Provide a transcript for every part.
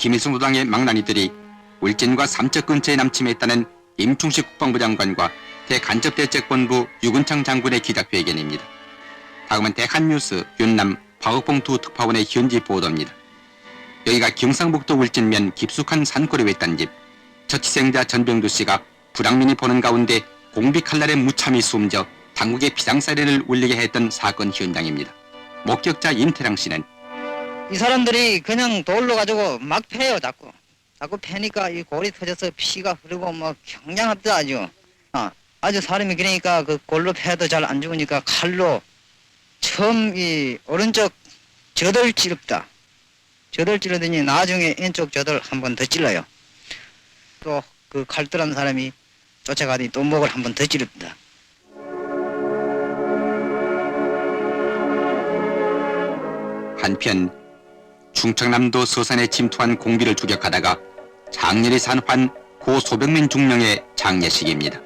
김일성 노당의 망나니들이 울진과 삼척 근처에 남침했다는 임충식 국방부 장관과 대간첩대책본부 유근창 장군의 기자회견입니다. 다음은 대한뉴스 윤남 박옥봉 두 특파원의 현지 보도입니다. 여기가 경상북도 울진면 깊숙한 산골의 외딴집 저치생자 전병두 씨가 불황민이 보는 가운데 공비 칼날에 무참히 숨져 당국의 비상사례를 울리게 했던 사건 현장입니다. 목격자 임태랑 씨는 이 사람들이 그냥 돌로 가지고 막 패요 자꾸. 자꾸 패니까 이 골이 터져서 피가 흐르고 뭐 경량합니다 아주. 아, 아주 사람이 그러니까 그 골로 패도 잘 안 죽으니까 칼로 처음 이 오른쪽 저들 찌릅다. 저들 찌르더니 나중에 왼쪽 저들 한번 더 찔러요. 또 그 칼들한 사람이 쫓아가더니 또 목을 한 번 더 찌릅니다. 한편 충청남도 서산에 침투한 공비를 추격하다가 장렬히 산환 고 소백민 중령의 장례식입니다.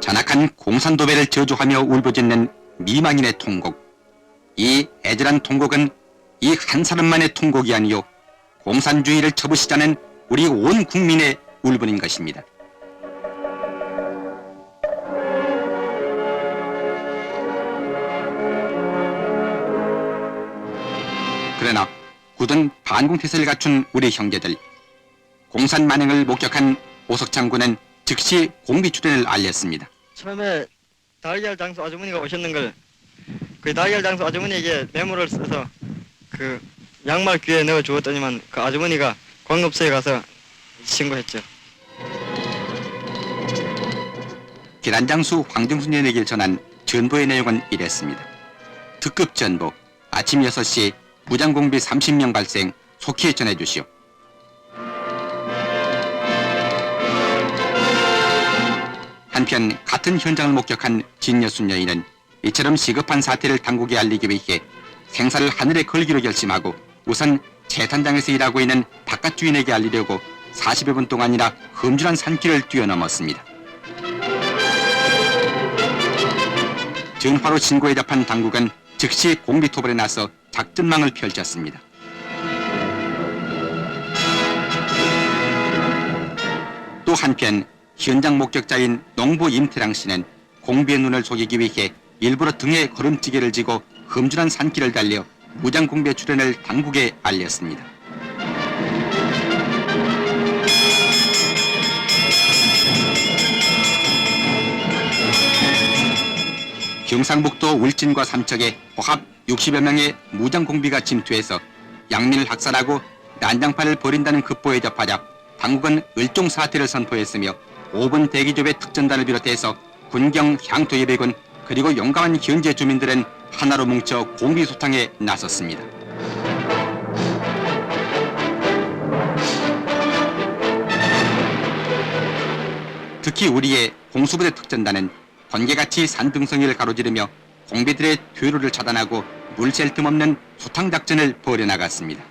잔악한 공산도배를 저주하며 울부짖는 미망인의 통곡. 이 애절한 통곡은 이 한 사람만의 통곡이 아니요 공산주의를 쳐부시자는 우리 온 국민의 울분인 것입니다. 그러나 굳은 반공태세를 갖춘 우리 형제들 공산 만행을 목격한 오석 장군은 즉시 공비 출연을 알렸습니다. 처음에 달걀 장수 아주머니가 오셨는 걸그 달걀 장수 아주머니에게 메모를 써서 그 양말 귀에 넣어 주었더니만 그 아주머니가 광업소에 가서 신고했죠. 계란장수 황정순 연에게 전한 전보의 내용은 이랬습니다. 특급 전보 아침 6시 무장공비 30명 발생 속히 전해 주시오. 한편 같은 현장을 목격한 진여순 여인은 이처럼 시급한 사태를 당국에 알리기 위해 생사를 하늘에 걸기로 결심하고 우선 재탄장에서 일하고 있는 바깥 주인에게 알리려고 40여 분 동안이나 험준한 산길을 뛰어넘었습니다. 전화로 신고에 답한 당국은 즉시 공비토벌에 나서 작전망을 펼쳤습니다. 또 한편 현장 목격자인 농부 임태랑 씨는 공비의 눈을 속이기 위해 일부러 등에 걸음지게를 지고 험준한 산길을 달려 무장 공비의 출현을 당국에 알렸습니다. 경상북도 울진과 삼척에 고합 60여 명의 무장 공비가 침투해서 양민을 학살하고 난장판을 벌인다는 급보에 접하자 당국은 을종 사태를 선포했으며 5분 대기조의 특전단을 비롯해서 군경 향토 예배군 그리고 용감한 현재 주민들은 하나로 뭉쳐 공비 소탕에 나섰습니다. 특히 우리의 공수부대 특전단은 번개같이 산등성이를 가로지르며 공비들의 퇴로를 차단하고 물샐 틈 없는 소탕 작전을 벌여나갔습니다.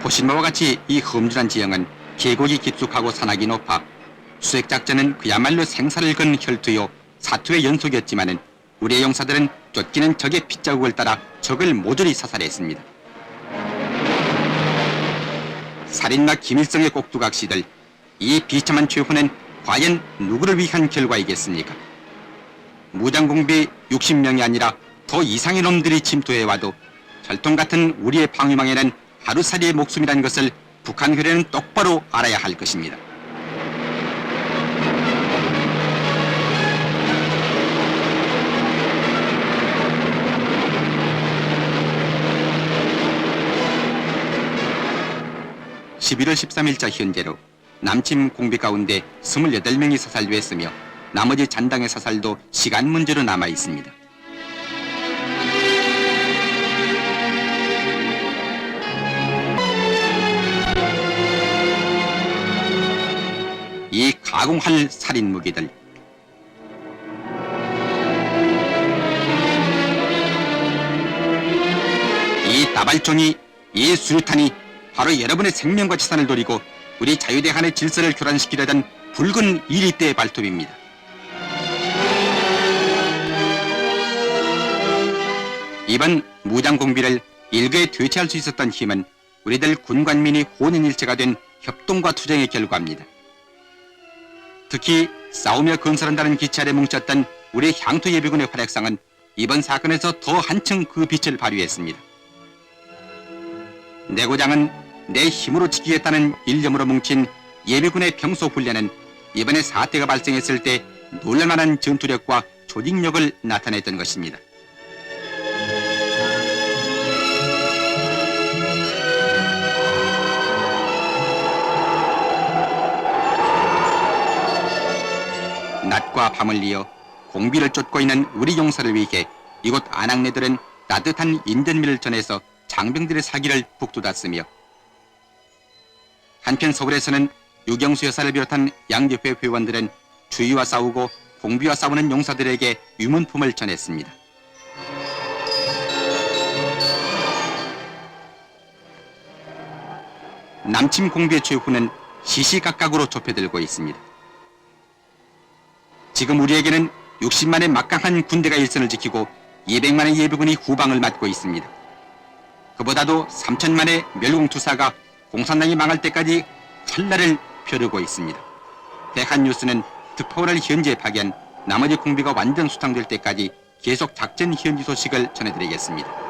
보신 바와 같이 이 험준한 지형은 계곡이 깊숙하고 산악이 높아 수색 작전은 그야말로 생사를 건 혈투요 사투의 연속이었지만은 우리의 용사들은 쫓기는 적의 핏자국을 따라 적을 모조리 사살했습니다. 살인마 김일성의 꼭두각시들 이 비참한 최후는 과연 누구를 위한 결과이겠습니까? 무장공비 60명이 아니라 더 이상의 놈들이 침투해와도 철통 같은 우리의 방위망에는 하루살이의 목숨이라는 것을 북한 회례는 똑바로 알아야 할 것입니다. 11월 13일자 현재로 남침 공비 가운데 28명이 사살됐으며 나머지 잔당의 사살도 시간 문제로 남아 있습니다. 이 가공할 살인 무기들 이 다발총이 이 수류탄이 바로 여러분의 생명과 재산을 노리고 우리 자유대한의 질서를 교란시키려던 붉은 이리대의 발톱입니다. 이번 무장공비를 일거에 되찾을 수 있었던 힘은 우리들 군관민이 혼인일체가 된 협동과 투쟁의 결과입니다. 특히 싸우며 건설한다는 아래 뭉쳤던 우리 향토 예비군의 활약상은 이번 사건에서 더 한층 그 빛을 발휘했습니다. 내고장은 내 힘으로 지키겠다는 일념으로 뭉친 예비군의 평소 훈련은 이번에 사태가 발생했을 때 놀랄만한 전투력과 조직력을 나타냈던 것입니다. 낮과 밤을 이어 공비를 쫓고 있는 우리 용사를 위해 이곳 안악내들은 따뜻한 인전미를 전해서 장병들의 사기를 북돋았으며 한편 서울에서는 유경수 여사를 비롯한 양협회 회원들은 주위와 싸우고 공비와 싸우는 용사들에게 유문품을 전했습니다. 남침 공비의 최후는 시시각각으로 좁혀들고 있습니다. 지금 우리에게는 60만의 막강한 군대가 일선을 지키고 200만의 예비군이 후방을 맡고 있습니다. 그보다도 3천만의 멸공투사가 공산당이 망할 때까지 칼날을 펴르고 있습니다. 대한뉴스는 특파원을 현지에 파견, 나머지 공비가 완전 수탕될 때까지 계속 작전 현지 소식을 전해드리겠습니다.